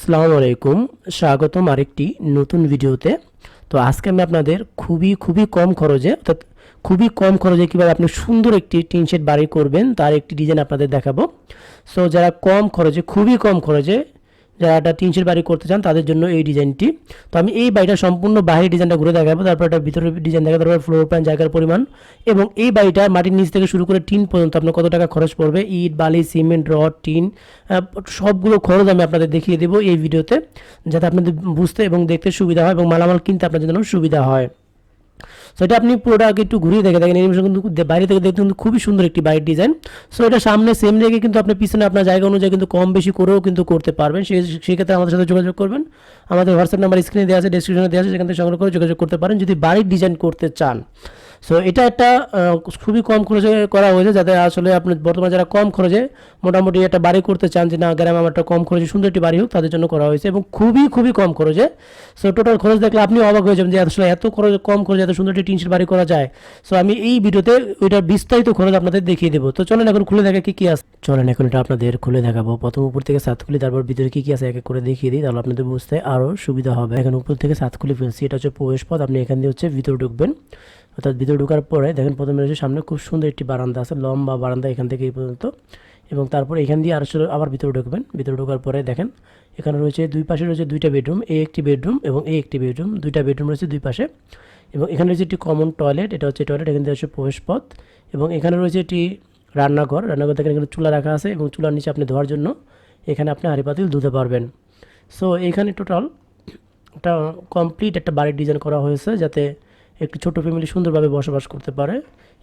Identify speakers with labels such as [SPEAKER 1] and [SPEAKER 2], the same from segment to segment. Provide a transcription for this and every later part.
[SPEAKER 1] আসসালামু আলাইকুম। স্বাগতম আরেকটি নতুন ভিডিওতে। তো আজকে আমি আপনাদের খুবই খুবই কম খরচে, অর্থাৎ খুবই কম খরচে কীভাবে আপনি সুন্দর একটি টিন শেড বাড়ি করবেন, তার একটি ডিজাইন আপনাদের দেখাবো। সো যারা কম খরচে, খুবই কম খরচে যারা একটা টিন শেড বাড়ি করতে চান, তাদের জন্য এই ডিজাইনটি। তো আমি এই বাড়িটা সম্পূর্ণ বাইরের ডিজাইনটা ঘুরে দেখাবো, তারপর একটা ভিতরের ডিজাইন দেখাবো, তারপর ফ্লোর প্ল্যান জায়গার পরিমাণ। এবং এই বাড়িটা মাটির নিচ থেকে শুরু করে টিন পর্যন্ত আপনার কত টাকা খরচ পড়বে? ইট, বালি, সিমেন্ট, রড, টিন সবগুলো খরচ আমি আপনাদের দেখিয়ে দেবো এই ভিডিওতে, যাতে আপনাদের বুঝতে এবং দেখতে সুবিধা হয় এবং মালামাল কিনতে আপনাদের জন্য সুবিধা হয়। সো এটা আপনি পুরোটা একটু ঘুরিয়ে দেখে দেখেন। এনিমেশন কিন্তু বাইরে থেকে দেখতে কিন্তু খুবই সুন্দর একটি বাইরের ডিজাইন সো এটা সামনে সেম রেখে কিন্তু আপনি পিছনে আপনার জায়গা অনুযায়ী কিন্তু কম বেশি করেও কিন্তু করতে পারবেন। সেই সেক্ষেত্রে আমাদের সাথে যোগাযোগ করবেন। আমাদের হোয়াটসঅ্যাপ নাম্বার স্ক্রিনে দেওয়া আছে ডিসক্রিপশনে দেওয়া আছে, সেখান থেকে সংগ্রহ করে যোগাযোগ করতে পারেন। যদি বাড়ির ডিজাইন করতে চান সো এটা একটা খুবই কম খরচে করা হয়েছে যাতে আসলে আপনি বর্তমানে যারা কম খরচে মোটামুটি একটা বাড়ি করতে চান যে না, গ্রামে আমার একটা কম খরচে সুন্দর একটি বাড়ি হোক, তাদের জন্য করা হয়েছে এবং খুবই খুবই কম খরচে। সো টোটাল খরচ দেখলে আপনি অবাক হয়ে যাবেন যে আসলে এত খরচ, কম খরচে এত সুন্দর একটি টিনশেড বাড়ি করা যায়। সো আমি এই ভিডিওতে ওইটার বিস্তারিত খরচ আপনাদের দেখিয়ে দেবো। তো চলেন এখন খুলে দেখা কি, কী আছে। চলেন এখন এটা আপনাদের খুলে দেখাবো। প্রথম উপর থেকে সাত খুলি, তারপর ভিতরে কী কী আছে এক এক করে দেখিয়ে দিই, তাহলে আপনাদের বুঝতে আরও সুবিধা হবে। এখন উপর থেকে সাত খুলে ফেলছি, এটা হচ্ছে প্রবেশ পথ, আপনি এখান দিয়ে হচ্ছে ভিতরে ঢুকবেন। অর্থাৎ ভিতরে ঢোকার পরে দেখেন প্রথমে রয়েছে সামনে খুব সুন্দর একটি বারান্দা আছে, লম্বা বারান্দা এখান থেকে এই পর্যন্ত। এবং তারপর এখান দিয়ে আর আবার ভিতরে ঢুকবেন। ভিতরে ঢোকার পরে দেখেন এখানে রয়েছে দুই পাশে রয়েছে দুইটা বেডরুম এই একটি বেডরুম এবং এই একটি বেডরুম। দুইটা বেডরুম রয়েছে দুই পাশে। এবং এখানে রয়েছে একটি কমন টয়লেট এটা হচ্ছে টয়লেট এখান থেকে হচ্ছে প্রবেশ পথ এবং এখানে রয়েছে একটি রান্নাঘর রান্নাঘর দেখেন এখানে চুলা রাখা আছে এবং চুলার নিচে আপনি ধোয়ার জন্য এখানে আপনি হাঁড়ি পাতিল ধুতে পারবেন। সো এখানে টোটাল একটা কমপ্লিট একটা বাড়ির ডিজাইন করা হয়েছে যাতে একটি ছোট ফ্যামিলি সুন্দরভাবে বসবাস করতে পারে।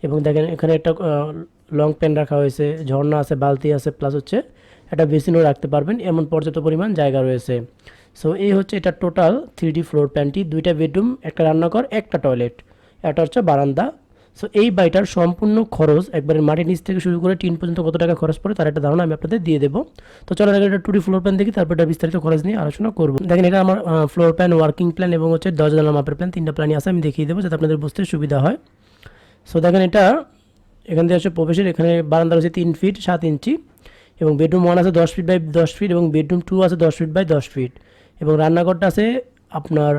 [SPEAKER 1] এবং দেখেন, এখানে একটা লং প্যান রাখা হয়েছে, ঝর্ণা আছে, বালতি আছে প্লাস হচ্ছে একটা বেসিনও রাখতে পারবেন। এমন পর্যাপ্ত পরিমাণ জায়গা রয়েছে। সো এই হচ্ছে এটা টোটাল থ্রি ডি ফ্লোর প্ল্যানটি দুইটা বেডরুম একটা রান্নাঘর, একটা টয়লেট এটা হচ্ছে বারান্দা। সো এই বাড়িটার সম্পূর্ণ খরচ একবারে মাটির নিচ থেকে শুরু করে টিন পর্যন্ত কত টাকা খরচ পড়ে তার একটা ধারণা আমি আপনাদের দিয়ে দেবো। তো চলো আগে একটা টুডি ফ্লোর প্ল্যান দেখি, তারপর এটা বিস্তারিত খরচ নিয়ে আলোচনা করব। দেখেন, এটা আমার ফ্লোর প্ল্যান ওয়ার্কিং প্ল্যান এবং হচ্ছে দশ জানালা মাপের প্ল্যান তিনটা প্ল্যানই আছে, আমি দেখিয়ে দেবো যাতে আপনাদের বুঝতে সুবিধা হয়। সো দেখেন এটা, এখান থেকে হচ্ছে প্রবেশের, এখানে বারান্দা রয়েছে তিন ফিট সাত ইঞ্চি এবং বেডরুম ওয়ান আছে দশ ফিট বাই দশ ফিট এবং বেডরুম টু আছে দশ ফিট বাই দশ ফিট এবং রান্নাঘরটা আছে আপনার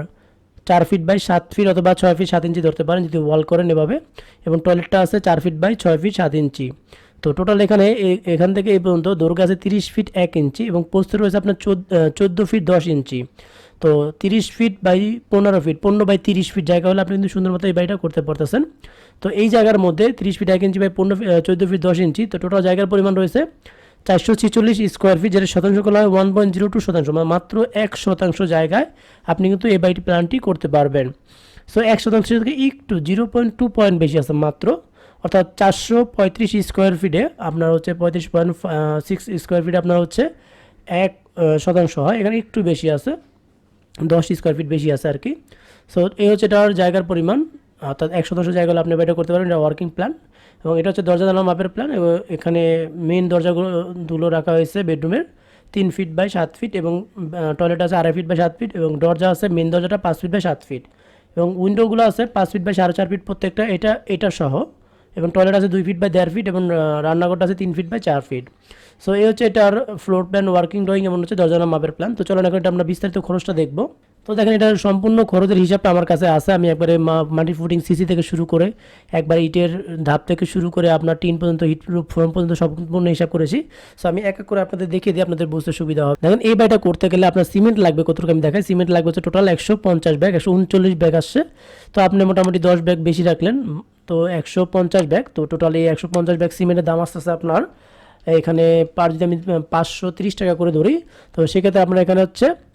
[SPEAKER 1] চার ফিট বাই সাত ফিট অথবা ছয় ফিট সাত ইঞ্চি ধরতে পারেন, যদি ওয়াল করেন এভাবে। এবং টয়লেটটা আছে চার ফিট বাই ছয় ফিট সাত ইঞ্চি তো টোটাল এখানে এখান থেকে এই পর্যন্ত দৈর্ঘ্য আছে তিরিশ ফিট এক ইঞ্চি এবং পোস্ত রয়েছে আপনার চোদ্দ ফিট দশ ইঞ্চি তো তিরিশ ফিট বাই পনেরো ফিট পনেরো বাই তিরিশ ফিট জায়গা হলে আপনি কিন্তু সুন্দর মতো এই বাড়িটা করতে পারতেছেন। তো এই জায়গার মধ্যে তিরিশ ফিট এক ইঞ্চি বাই পনেরো চোদ্দ ফিট দশ ইঞ্চি তো টোটাল জায়গার পরিমাণ রয়েছে চারশো ছিচল্লিশ স্কোয়ার ফিট যেটা শতাংশ করা হয় ওয়ান পয়েন্ট জিরো টু শতাংশ মানে মাত্র এক শতাংশ জায়গায় আপনি কিন্তু এই বাড়িটি প্ল্যানটি করতে পারবেন। সো এক শতাংশ থেকে একটু জিরো পয়েন্ট টু পয়েন্ট বেশি আছে মাত্র, অর্থাৎ চারশো পঁয়ত্রিশ স্কোয়ার ফিটে আপনার হচ্ছে পঁয়ত্রিশ পয়েন্ট সিক্স স্কোয়ার ফিটে আপনার হচ্ছে এক শতাংশ হয়, এখানে একটু বেশি আছে, দশ স্কোয়ার ফিট বেশি আছে আর কি। সো এই হচ্ছে এটার জায়গার পরিমাণ। অর্থাৎ একশো শতাংশ জায়গাগুলো আপনি এটা করতে পারেন, এটা ওয়ার্কিং প্ল্যান এবং এটা হচ্ছে দরজা জানালা মাপের প্ল্যান এবং এখানে মেন দরজাগুলো, দুলো রাখা হয়েছে বেডরুমের তিন ফিট বাই সাত ফিট এবং টয়লেট আছে আড়াই ফিট বাই সাত ফিট এবং দরজা আছে মেন দরজাটা পাঁচ ফিট বাই সাত ফিট এবং উইন্ডোগুলো আছে পাঁচ ফিট বাই সাড়ে চার ফিট প্রত্যেকটা, এটা এটা সহ। এবং টয়লেট আছে দুই ফিট বাই দেড় ফিট এবং রান্নাঘরটা আছে তিন ফিট বাই চার ফিট সো এই হচ্ছে এটার ফ্লোর প্ল্যান ওয়ার্কিং ড্রয়িং এমন হচ্ছে দরজানা মাপের প্ল্যান তো চলো এখন এটা আমরা বিস্তারিত খরচটা দেখব। তো দেখেন এটার সম্পূর্ণ খরচের হিসাবটা আমার কাছে আছে। আমি একবারে মা- মাটি ফুটিং সিসি থেকে শুরু করে, একবার ইটের ধাপ থেকে শুরু করে আপনার টিন পর্যন্ত হিট ফর্ম পর্যন্ত সম্পূর্ণ হিসাব করেছি। সো আমি এক এক করে আপনাদের দেখিয়ে দিই, আপনাদের বুঝতে সুবিধা হবে। দেখেন, এই বাড়িটা করতে গেলে আপনার সিমেন্ট লাগবে, কতটুকু আমি দেখাই। সিমেন্ট লাগবে হচ্ছে টোটাল একশো পঞ্চাশ ব্যাগ একশো উনচল্লিশ ব্যাগ আসছে। তো আপনি মোটামুটি দশ ব্যাগ বেশি রাখলেন, তো একশো পঞ্চাশ ব্যাগ তো টোটাল এই একশো পঞ্চাশ ব্যাগ সিমেন্টের দাম আসতেছে আপনার, এখানে পার যদি আমি, পাঁচশো তিরিশ টাকা করে ধরি, তো সেক্ষেত্রে আপনার এখানে হচ্ছে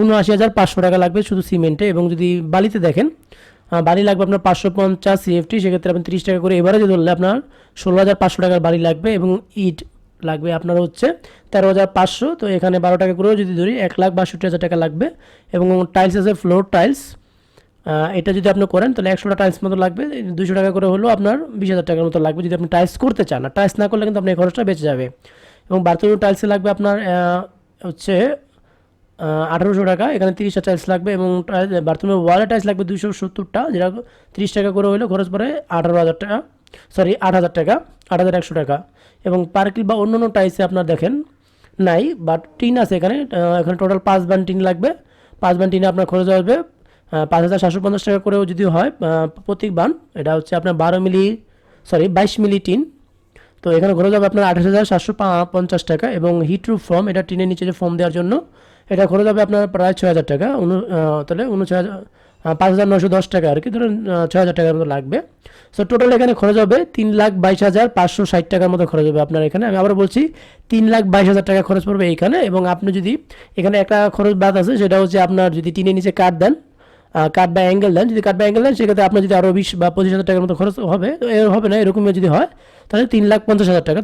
[SPEAKER 1] উনআশি হাজার পাঁচশো টাকা লাগবে শুধু সিমেন্টে এবং যদি বালিতে দেখেন বালি লাগবে আপনার পাঁচশো পঞ্চাশ সিএফটি সেক্ষেত্রে আপনি তিরিশ টাকা করে এবারে যদি ধরলে আপনার ষোলো হাজার পাঁচশো টাকার বালি লাগবে এবং ইট লাগবে আপনার হচ্ছে তেরো হাজার পাঁচশো। তো এখানে বারো টাকা করেও যদি ধরি, এক লাখ বাষট্টি হাজার টাকা লাগবে এবং টাইলস আছে, ফ্লোর টাইলস। এটা যদি আপনি করেন, তাহলে একশোটা টাইলস মতো লাগবে দুশো টাকা করে হলেও আপনার বিশ হাজার টাকার মতো লাগবে যদি আপনি টাইলস করতে চান। আর টাইলস না করলে কিন্তু আপনার খরচটা বেঁচে যাবে। এবং বাথরুম টাইলসে লাগবে আপনার হচ্ছে আঠারোশো টাকা। এখানে তিরিশটা টাইলস লাগবে এবং বাথরুমের ওয়ালে টাইলস লাগবে দুশো সত্তরটা। যেটা তিরিশ টাকা করে হলে খরচ পড়ে আঠারো হাজার টাকা। সরি আট হাজার টাকা। আট হাজার একশো টাকা। এবং পার্কিল বা অন্য অন্য টাইলসে আপনার দেখেন, নাই বাট টিন আছে এখানে। এখানে টোটাল পাঁচ বান টিন লাগবে। পাঁচ বান টিনে আপনার খরচ আসবে পাঁচ হাজার সাতশো পঞ্চাশ টাকা করেও যদি হয় প্রত্যেক বান এটা হচ্ছে আপনার বারো মিলি সরি বাইশ মিলি টিন তো এখানে খরচ হবে আপনার আঠাশ হাজার সাতশো পঞ্চাশ টাকা এবং হিট রুফ ফর্ম এটা টিনের নিচে যে ফর্ম দেওয়ার জন্য এটা খরচ হবে আপনার প্রায় ছয় হাজার টাকা, উন তাহলে উনছয় হাজার পাঁচ হাজার নশো দশ টাকা আর কি, ধরুন ছয় হাজার টাকার মতো লাগবে। সো টোটাল এখানে খরচ হবে তিন লাখ বাইশ হাজার পাঁচশো ষাট টাকার মতো খরচ হবে আপনার এখানে। আমি আবার বলছি, তিন লাখ বাইশ হাজার টাকা খরচ পড়বে এইখানে এবং আপনি যদি এখানে একটা খরচ বাদ আছে, সেটা হচ্ছে আপনার যদি টিনের নিচে কাঠ দেন কাঠ বা অ্যাঙ্গেল দেন, যদি কাঠ বা অ্যাঙ্গেল দেন, সেক্ষেত্রে আপনার যদি আরও বিশ বা পঁচিশ হাজার টাকার মতো খরচ হবে হবে না, এরকমই যদি হয়, তাহলে তিন লাখ পঞ্চাশ হাজার টাকা।